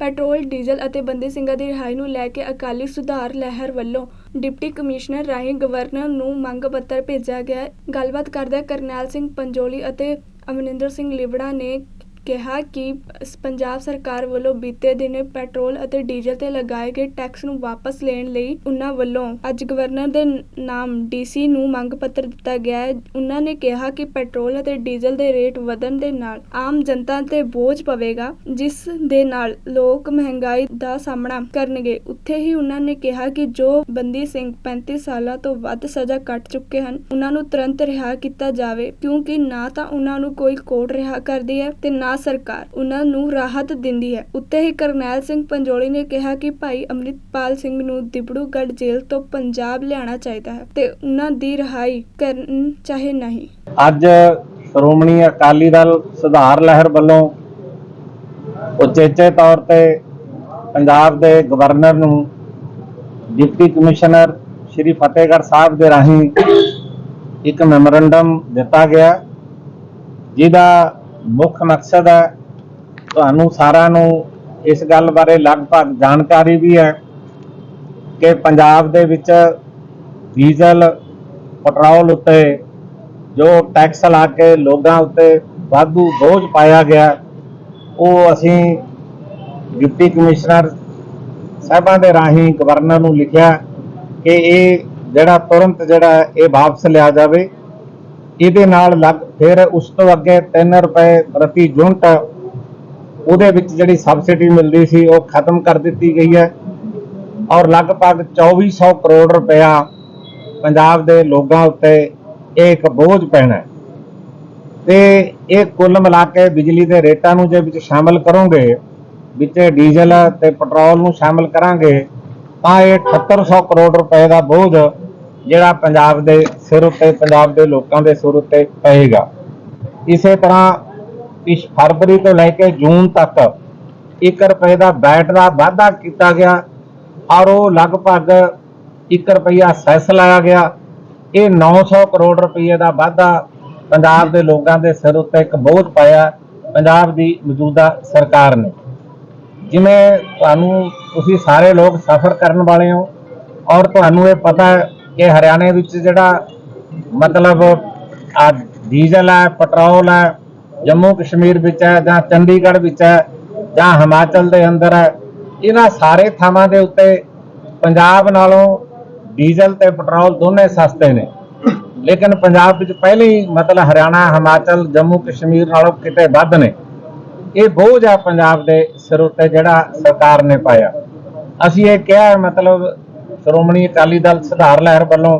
Petrol, diesel ਅਤੇ ਬੰਦੀ ਸਿੰਘਾਂ ਦੀ ਰਿਹਾਈ ਨੂੰ ਲੈ ਕੇ ਅਕਾਲੀ ਸੁਧਾਰ ਲਹਿਰ ਵੱਲੋਂ ਡਿਪਟੀ ਕਮਿਸ਼ਨਰ ਰਾਹੀਂ ਗਵਰਨਰ ਨੂੰ ਮੰਗ ਪੱਤਰ ਭੇਜਿਆ ਗਿਆ। ਗੱਲਬਾਤ ਕਰਦਿਆਂ ਕਰਨੈਲ ਸਿੰਘ ਪੰਜੋਲੀ ਅਤੇ ਅਮਰਿੰਦਰ ਸਿੰਘ ਲਿਬੜਾ ਨੇ ਕਿਹਾ ਕਿ ਪੰਜਾਬ ਸਰਕਾਰ ਵੱਲੋਂ ਬੀਤੇ ਦਿਨ ਪੈਟਰੋਲ ਅਤੇ ਡੀਜ਼ਲ ਤੇ ਲਗਾਏ ਗਏ ਟੈਕਸ ਨੂੰ ਵਾਪਸ ਲੈਣ ਲਈ ਉਨ੍ਹਾਂ ਵੱਲੋਂ ਅੱਜ ਗਵਰਨਰ ਦੇ ਨਾਮ ਡੀਸੀ ਨੂੰ ਮੰਗ ਪੱਤਰ ਦਿੱਤਾ ਗਿਆ ਹੈ। ਉਨ੍ਹਾਂ ਨੇ ਕਿਹਾ ਕਿ ਪੈਟਰੋਲ ਅਤੇ ਡੀਜ਼ਲ ਦੇ ਰੇਟ ਵਧਣ ਦੇ ਨਾਲ ਆਮ ਜਨਤਾ ਤੇ ਬੋਝ ਪਵੇਗਾ, ਜਿਸ ਦੇ ਨਾਲ ਲੋਕ ਮਹਿੰਗਾਈ ਦਾ ਸਾਹਮਣਾ ਕਰਨਗੇ। ਉੱਥੇ ਹੀ ਉਨ੍ਹਾਂ ਨੇ ਕਿਹਾ ਕਿ ਜੋ ਬੰਦੀ ਸਿੰਘ 35 ਸਾਲਾਂ ਤੋਂ ਵੱਧ ਸਜ਼ਾ ਕੱਟ ਚੁੱਕੇ ਹਨ ਉਹਨਾਂ ਨੂੰ ਤੁਰੰਤ ਰਿਹਾ ਕੀਤਾ ਜਾਵੇ, ਕਿਉਂਕਿ ਨਾ ਤਾਂ ਉਹਨਾਂ ਨੂੰ ਕੋਈ ਕੋਰਟ ਰਿਹਾ ਕਰਦੀ ਹੈ ਤੇ ਨਾ ਸਰਕਾਰ ਉਨ੍ਹਾਂ ਨੂੰ ਰਾਹਤ ਦਿੰਦੀ ਹੈ। ਉੱਤੇ ਹੀ ਕਰਨੈਲ ਸਿੰਘ ਪੰਜੋਲੀ ਨੇ ਕਿਹਾ ਕਿ ਭਾਈ ਅੰਮ੍ਰਿਤਪਾਲ ਸਿੰਘ ਨੂੰ ਦਿਬੜੂਗੜ੍ਹ ਜੇਲ੍ਹ ਤੋਂ ਪੰਜਾਬ ਲਿਆਉਣਾ ਚਾਹੀਦਾ ਹੈ ਤੇ ਉਨ੍ਹਾਂ ਦੀ ਰਿਹਾਈ ਕਰਨ ਚਾਹੇ ਨਹੀਂ। ਅੱਜ ਸ਼੍ਰੋਮਣੀ ਅਕਾਲੀ ਦਲ ਸੁਧਾਰ ਲਹਿਰ ਵੱਲੋਂ ਉਚੇਚੇ ਤੌਰ ਤੇ ਪੰਜਾਬ ਦੇ ਗਵਰਨਰ ਨੂੰ ਡਿਪਟੀ ਕਮਿਸ਼ਨਰ ਸ਼੍ਰੀ ਫਤਿਹਗੜ੍ਹ ਸਾਹਿਬ ਦੇ ਰਾਹੀਂ ਇੱਕ ਮੈਮੋਰੰਡਮ ਦਿੱਤਾ ਗਿਆ, ਜਿਹਦਾ ਮੁੱਖ ਮਕਸਦ ਹੈ, ਤੁਹਾਨੂੰ ਸਾਰਿਆਂ ਨੂੰ ਇਸ ਗੱਲ ਬਾਰੇ ਲਗਭਗ ਜਾਣਕਾਰੀ ਵੀ ਹੈ ਕਿ ਪੰਜਾਬ ਦੇ ਵਿੱਚ ਡੀਜ਼ਲ, ਪੈਟਰੋਲ ਉੱਤੇ ਜੋ ਟੈਕਸ ਲਾ ਕੇ ਲੋਕਾਂ ਉੱਤੇ ਵਾਧੂ ਬੋਝ ਪਾਇਆ ਗਿਆ, ਉਹ ਅਸੀਂ ਡਿਪਟੀ ਕਮਿਸ਼ਨਰ ਸਾਹਿਬਾਂ ਦੇ ਰਾਹੀਂ ਗਵਰਨਰ ਨੂੰ ਲਿਖਿਆ ਕਿ ਇਹ ਜਿਹੜਾ ਤੁਰੰਤ ਜਿਹੜਾ ਇਹ ਵਾਪਸ ਲਿਆ ਜਾਵੇ ਇਹਦੇ ਨਾਲ ਲੱਗ ਫਿਰ ਉਸ ਤੋਂ ਅੱਗੇ 3 ਰੁਪਏ ਪ੍ਰਤੀ ਯੂਨਿਟ ਉਹਦੇ ਵਿੱਚ ਜਿਹੜੀ ਸਬਸਿਡੀ ਮਿਲਦੀ ਸੀ ਉਹ ਖਤਮ ਕਰ ਦਿੱਤੀ ਗਈ ਹੈ ਔਰ ਲਗਭਗ 2400 ਕਰੋੜ ਰੁਪਇਆ ਪੰਜਾਬ ਦੇ ਲੋਕਾਂ ਉੱਤੇ ਇਹ ਇੱਕ ਬੋਝ ਪੈਣਾ ਹੈ। ਤੇ ਇਹ ਕੁੱਲ ਮਿਲਾ ਕੇ ਬਿਜਲੀ ਦੇ ਰੇਟਾਂ ਨੂੰ ਜੇ ਵਿੱਚ ਸ਼ਾਮਲ ਕਰੋਗੇ, ਵਿੱਚ ਡੀਜ਼ਲ ਤੇ ਪੈਟਰੋਲ ਨੂੰ ਸ਼ਾਮਲ ਕਰਾਂਗੇ, ਤਾਂ ਇਹ 7800 ਕਰੋੜ ਰੁਪਏ ਦਾ ਬੋਝ ਜਿਹੜਾ ਪੰਜਾਬ ਦੇ ਸਿਰ ਉੱਤੇ, ਪੰਜਾਬ ਦੇ ਲੋਕਾਂ ਦੇ ਸਿਰ ਉੱਤੇ ਪਏਗਾ। ਇਸੇ ਤਰ੍ਹਾਂ ਇਸ ਫਰਵਰੀ ਤੋਂ ਲੈ ਕੇ ਜੂਨ ਤੱਕ 1 ਰੁਪਏ ਦਾ ਬੈਟ ਦਾ ਵਾਧਾ ਕੀਤਾ ਗਿਆ। ਔਰ ਉਹ ਲਗਭਗ 1 ਰੁਪਈਆ ਸੈਸ ਲਾਇਆ ਗਿਆ। ਇਹ 900 ਕਰੋੜ ਰੁਪਏ ਦਾ ਵਾਧਾ ਪੰਜਾਬ ਦੇ ਲੋਕਾਂ ਦੇ ਸਿਰ ਉੱਤੇ ਇੱਕ ਬੋਝ ਪਾਇਆ ਪੰਜਾਬ ਦੀ ਮੌਜੂਦਾ ਸਰਕਾਰ ਨੇ। ਜਿਵੇਂ ਤੁਹਾਨੂੰ ਤੁਸੀਂ ਸਾਰੇ ਲੋਕ ਸਫ਼ਰ ਕਰਨ ਵਾਲੇ ਹੋ ਔਰ ਤੁਹਾਨੂੰ ਇਹ ਪਤਾ ਹੈ ਕਿ ਹਰਿਆਣੇ ਵਿੱਚ ਜਿਹੜਾ ਮਤਲਬ ਆ ਡੀਜ਼ਲ ਹੈ, ਪੈਟਰੋਲ ਹੈ, ਜੰਮੂ ਕਸ਼ਮੀਰ ਵਿੱਚ ਹੈ ਜਾਂ ਚੰਡੀਗੜ੍ਹ ਵਿੱਚ ਹੈ ਜਾਂ ਹਿਮਾਚਲ ਦੇ ਅੰਦਰ ਹੈ, ਇਹਨਾਂ ਸਾਰੇ ਥਾਵਾਂ ਦੇ ਉੱਤੇ ਪੰਜਾਬ ਨਾਲੋਂ ਡੀਜ਼ਲ ਤੇ ਪੈਟਰੋਲ ਦੋਨੇ ਸਸਤੇ ਨੇ। ਲੇਕਿਨ ਪੰਜਾਬ ਵਿੱਚ ਪਹਿਲੇ ਹੀ ਮਤਲਬ ਹਰਿਆਣਾ, ਹਿਮਾਚਲ, ਜੰਮੂ ਕਸ਼ਮੀਰ ਨਾਲੋਂ ਕਿਤੇ ਵੱਧ ਨੇ। ਇਹ ਬੋਝ ਆ ਪੰਜਾਬ ਦੇ ਸਿਰ ਉੱਤੇ ਜਿਹੜਾ ਸਰਕਾਰ ਨੇ ਪਾਇਆ। ਅਸੀਂ ਇਹ ਕਿਹਾ ਮਤਲਬ ਸ਼੍ਰੋਮਣੀ ਅਕਾਲੀ ਦਲ ਸੁਧਾਰ ਲਹਿਰ ਵੱਲੋਂ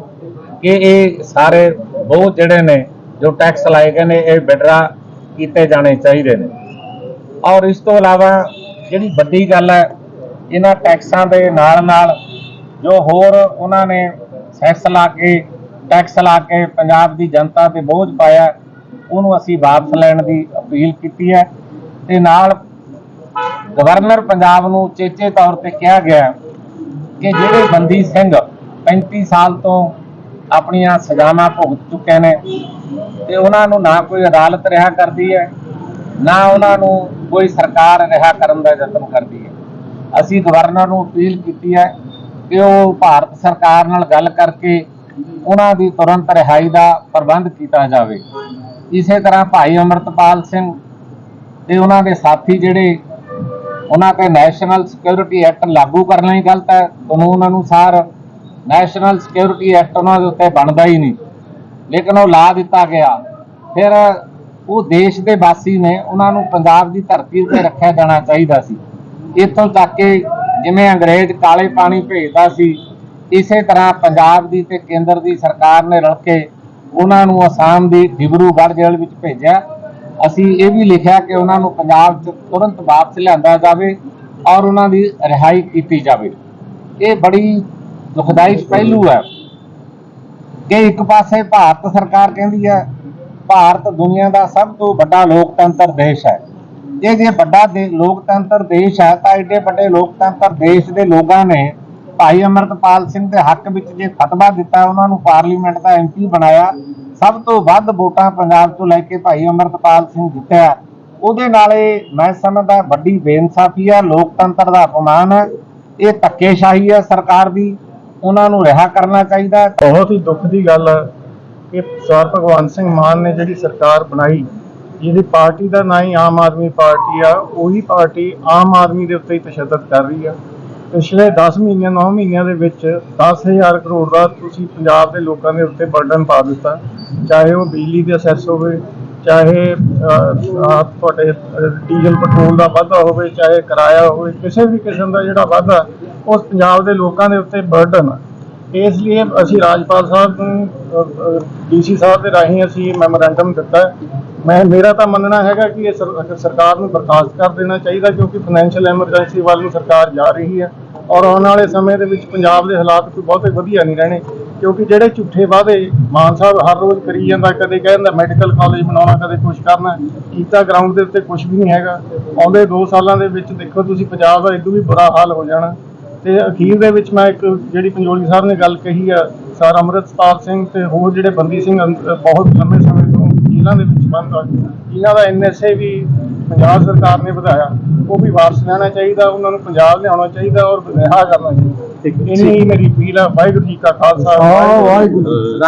ਕਿ ਇਹ ਸਾਰੇ ਬੋਝ ਜਿਹੜੇ ਨੇ ਜੋ ਟੈਕਸ ਲਾਏ ਗਏ ਨੇ, ਇਹ ਵਿਡਰਾ ਕੀਤੇ ਜਾਣੇ ਚਾਹੀਦੇ ਨੇ। ਔਰ ਇਸ ਤੋਂ ਇਲਾਵਾ ਜਿਹੜੀ ਵੱਡੀ ਗੱਲ ਹੈ, ਇਹਨਾਂ ਟੈਕਸਾਂ ਦੇ ਨਾਲ ਨਾਲ ਜੋ ਹੋਰ ਉਹਨਾਂ ਨੇ ਸੈਸ ਲਾ ਕੇ ਟੈਕਸ ਲਾ ਕੇ ਪੰਜਾਬ ਦੀ ਜਨਤਾ ਤੇ ਬੋਝ ਪਾਇਆ, ਉਹਨੂੰ ਅਸੀਂ ਵਾਪਸ ਲੈਣ ਦੀ ਅਪੀਲ ਕੀਤੀ ਹੈ। ਤੇ ਨਾਲ ਗਵਰਨਰ ਪੰਜਾਬ ਨੂੰ ਚੇਚੇ ਤੌਰ ਤੇ ਕਿਹਾ ਗਿਆ ਕਿ ਜਿਹੜੇ ਬੰਦੀ ਸਿੰਘ 35 ਸਾਲ ਤੋਂ ਆਪਣੀਆਂ ਸਜ਼ਾਵਾਂ ਭੁਗਤ ਚੁੱਕੇ ਨੇ ਤੇ ਉਹਨਾਂ ਨੂੰ ਨਾ ਕੋਈ ਅਦਾਲਤ ਰਿਹਾ ਕਰਦੀ ਹੈ, ਨਾ ਉਹਨਾਂ ਨੂੰ ਕੋਈ ਸਰਕਾਰ ਰਿਹਾ ਕਰਨ ਦਾ ਯਤਨ ਕਰਦੀ ਹੈ। ਅਸੀਂ ਗਵਰਨਰ ਨੂੰ ਅਪੀਲ ਕੀਤੀ ਹੈ ਕਿ ਉਹ ਭਾਰਤ ਸਰਕਾਰ ਨਾਲ ਗੱਲ ਕਰਕੇ ਉਹਨਾਂ ਦੀ ਤੁਰੰਤ ਰਿਹਾਈ ਦਾ ਪ੍ਰਬੰਧ ਕੀਤਾ ਜਾਵੇ। ਇਸੇ ਤਰ੍ਹਾਂ ਭਾਈ ਅਮਰਤਪਾਲ ਸਿੰਘ ਤੇ ਉਹਨਾਂ ਦੇ ਸਾਥੀ ਜਿਹੜੇ ਉਹਨਾਂ ਤੇ ਨੈਸ਼ਨਲ ਸਿਕਿਉਰਿਟੀ ਐਕਟ ਲਾਗੂ ਕਰਨਾ ਹੀ ਗਲਤ ਹੈ। ਕਾਨੂੰਨ ਅਨੁਸਾਰ ਨੈਸ਼ਨਲ ਸਿਕਿਉਰਿਟੀ ਐਕਟ ਉਹਨਾਂ ਦੇ ਉੱਤੇ ਬਣਦਾ ਹੀ ਨਹੀਂ। ਲੇਕਿਨ ਉਹ ਲਾ ਦਿੱਤਾ ਗਿਆ। ਫਿਰ ਉਹ ਦੇਸ਼ ਦੇ ਵਾਸੀ ਨੇ ਉਹਨਾਂ ਨੂੰ ਪੰਜਾਬ ਦੀ ਧਰਤੀ ਉੱਤੇ ਰੱਖਿਆ ਜਾਣਾ ਚਾਹੀਦਾ ਸੀ। ਇੱਥੋਂ ਤੱਕ ਕਿ ਜਿਵੇਂ ਅੰਗਰੇਜ਼ ਕਾਲੇ ਪਾਣੀ ਭੇਜਦਾ ਸੀ, ਇਸੇ ਤਰ੍ਹਾਂ ਪੰਜਾਬ ਦੀ ਤੇ ਕੇਂਦਰ ਦੀ ਸਰਕਾਰ ਨੇ ਰਲ ਕੇ ਉਹਨਾਂ ਨੂੰ ਅਸਾਮ ਦੀ ਡਿਬਰੂਗੜ੍ਹ ਜੇਲ੍ਹ ਵਿੱਚ ਭੇਜਿਆ। ਅਸੀਂ ਇਹ ਵੀ ਲਿਖਿਆ ਕਿ ਉਹਨਾਂ ਨੂੰ ਪੰਜਾਬ 'ਚ ਤੁਰੰਤ ਵਾਪਸ ਲਿਆਂਦਾ ਜਾਵੇ ਔਰ ਉਹਨਾਂ ਦੀ ਰਿਹਾਈ ਕੀਤੀ ਜਾਵੇ। ਇਹ ਬੜੀ ਦੁਖਦਾਈ ਪਹਿਲੂ ਹੈ ਕਿ ਇੱਕ ਪਾਸੇ ਭਾਰਤ ਸਰਕਾਰ ਕਹਿੰਦੀ ਹੈ, ਭਾਰਤ ਦੁਨੀਆ ਦਾ ਸਭ ਤੋਂ ਵੱਡਾ ਲੋਕਤੰਤਰ ਦੇਸ਼ ਹੈ। ਇਹ ਜੇ ਵੱਡਾ ਦੇ- ਲੋਕਤੰਤਰ ਦੇਸ਼ ਹੈ ਤਾਂ ਏਡੇ ਵੱਡੇ ਲੋਕਤੰਤਰ ਦੇਸ਼ ਦੇ ਲੋਕਾਂ ਨੇ ਭਾਈ ਅਮਰਤਪਾਲ ਸਿੰਘ ਦੇ ਹੱਕ ਵਿੱਚ ਜੇ ਫਤਵਾ ਦਿੱਤਾ, ਉਹਨਾਂ ਨੂੰ ਪਾਰਲੀਮੈਂਟ ਦਾ ਐਮਪੀ ਬਣਾਇਆ ਸਭ ਤੋਂ ਵੱਧ ਵੋਟਾਂ ਪੰਜਾਬ ਤੋਂ ਲੈ ਕੇ ਭਾਈ ਅਮਰਤਪਾਲ ਸਿੰਘ ਜਿੱਤਿਆ। ਉਹਦੇ ਨਾਲ ਇਹ ਮੈਂ ਸਮਝਦਾ ਵੱਡੀ ਬੇਇਨਸਾਫੀ ਆ, ਲੋਕਤੰਤਰ ਦਾ ਅਪਮਾਨ ਹੈ ਇਹ ਧੱਕੇਸ਼ਾਹੀ ਹੈ ਸਰਕਾਰ ਦੀ। ਉਹਨਾਂ ਨੂੰ ਰਿਹਾ ਕਰਨਾ ਚਾਹੀਦਾ। ਬਹੁਤ ਹੀ ਦੁੱਖ ਦੀ ਗੱਲ ਹੈ ਕਿ ਸਰ ਭਗਵੰਤ ਸਿੰਘ ਮਾਨ ਨੇ ਜਿਹੜੀ ਸਰਕਾਰ ਬਣਾਈ, ਜਿਹਦੀ ਪਾਰਟੀ ਦਾ ਨਾਂ ਹੀ ਆਮ ਆਦਮੀ ਪਾਰਟੀ ਆ, ਉਹੀ ਪਾਰਟੀ ਆਮ ਆਦਮੀ ਦੇ ਉੱਤੇ ਹੀ ਤਸ਼ੱਦਦ ਕਰ ਰਹੀ ਆ। ਪਿਛਲੇ 10 ਮਹੀਨਿਆਂ 9 ਮਹੀਨਿਆਂ ਦੇ ਵਿੱਚ 10000 ਕਰੋੜ ਦਾ ਤੁਸੀਂ ਪੰਜਾਬ ਦੇ ਲੋਕਾਂ ਦੇ ਉੱਤੇ ਬਰਡਨ ਪਾ ਦਿੱਤਾ। ਚਾਹੇ ਉਹ ਬਿਜਲੀ ਦੇ ਅਸੈਸ ਹੋਵੇ, ਚਾਹੇ ਤੁਹਾਡੇ ਡੀਜ਼ਲ, ਪੈਟਰੋਲ ਦਾ ਵਾਧਾ ਹੋਵੇ, ਚਾਹੇ ਕਿਰਾਇਆ ਹੋਵੇ, ਕਿਸੇ ਵੀ ਕਿਸਮ ਦਾ ਜਿਹੜਾ ਵਾਧਾ ਉਸ ਪੰਜਾਬ ਦੇ ਲੋਕਾਂ ਦੇ ਉੱਤੇ ਬਰਡਨ ਆ। ਇਸ ਲਈ ਅਸੀਂ ਰਾਜਪਾਲ ਸਾਹਿਬ ਨੂੰ ਡੀਸੀ ਸਾਹਿਬ ਦੇ ਰਾਹੀਂ ਅਸੀਂ ਮੈਮੋਰੈਂਡਮ ਦਿੱਤਾ। ਮੈਂ, ਮੇਰਾ ਤਾਂ ਮੰਨਣਾ ਹੈਗਾ ਕਿ ਇਹ ਸਰਕਾਰ ਨੂੰ ਬਰਖਾਸਤ ਕਰ ਦੇਣਾ ਚਾਹੀਦਾ, ਕਿਉਂਕਿ ਫਾਈਨੈਂਸ਼ੀਅਲ ਐਮਰਜੈਂਸੀ ਵੱਲ ਨੂੰ ਸਰਕਾਰ ਜਾ ਰਹੀ ਹੈ। ਔਰ ਆਉਣ ਵਾਲੇ ਸਮੇਂ ਦੇ ਵਿੱਚ ਪੰਜਾਬ ਦੇ ਹਾਲਾਤ ਕੋਈ ਬਹੁਤੇ ਵਧੀਆ ਨਹੀਂ ਰਹਿਣੇ। ਕਿਉਂਕਿ ਜਿਹੜੇ ਝੂਠੇ ਵਾਅਦੇ ਮਾਨ ਸਾਹਿਬ ਹਰ ਰੋਜ਼ ਕਰੀ ਜਾਂਦਾ, ਕਦੇ ਕਹਿੰਦਾ ਮੈਡੀਕਲ ਕਾਲਜ ਬਣਾਉਣਾ, ਕਦੇ ਕੁਝ ਕਰਨਾ, ਕੀਤਾ ਗਰਾਊਂਡ ਦੇ ਉੱਤੇ ਕੁਝ ਵੀ ਨਹੀਂ ਹੈਗਾ। ਆਉਂਦੇ 2 ਸਾਲਾਂ ਦੇ ਵਿੱਚ ਦੇਖੋ ਤੁਸੀਂ ਪੰਜਾਬ ਦਾ ਇਦੋਂ ਵੀ ਬੁਰਾ ਹਾਲ ਹੋ ਜਾਣਾ। ਤੇ ਅਖੀਰ ਦੇ ਵਿੱਚ ਮੈਂ ਇੱਕ ਜਿਹੜੀ ਪੰਜੋਲੀ ਸਾਹਿਬ ਨੇ ਗੱਲ ਕਹੀ ਆ, ਸਰ ਅੰਮ੍ਰਿਤਪਾਲ ਸਿੰਘ ਤੇ ਹੋਰ ਜਿਹੜੇ ਬੰਦੀ ਸਿੰਘ ਅੰਦ- ਬਹੁਤ ਲੰਮੇ ਸਮੇਂ ਤੋਂ ਜੇਲ੍ਹਾਂ ਦੇ ਵਿੱਚ ਬੰਦ ਆ। ਜਿਨ੍ਹਾਂ ਦਾ ਐਨਐਸਏ ਵੀ ਪੰਜਾਬ ਸਰਕਾਰ ਨੇ ਵਧਾਇਆ, ਉਹ ਵੀ ਵਾਪਸ ਲੈਣਾ ਚਾਹੀਦਾ, ਉਹਨਾਂ ਨੂੰ ਪੰਜਾਬ ਲਿਆਉਣਾ ਚਾਹੀਦਾ ਔਰ ਰਿਹਾ ਕਰਨਾ ਚਾਹੀਦਾ। ਇੰਨੀ ਹੀ ਮੇਰੀ ਅਪੀਲ ਆ ਵਾਹਿਗੁਰੂ ਜੀ ਕਾ ਖਾਲਸਾ ਵਾਹਿਗੁਰੂ ਜੀ ਕੀ ਫਤਿਹ।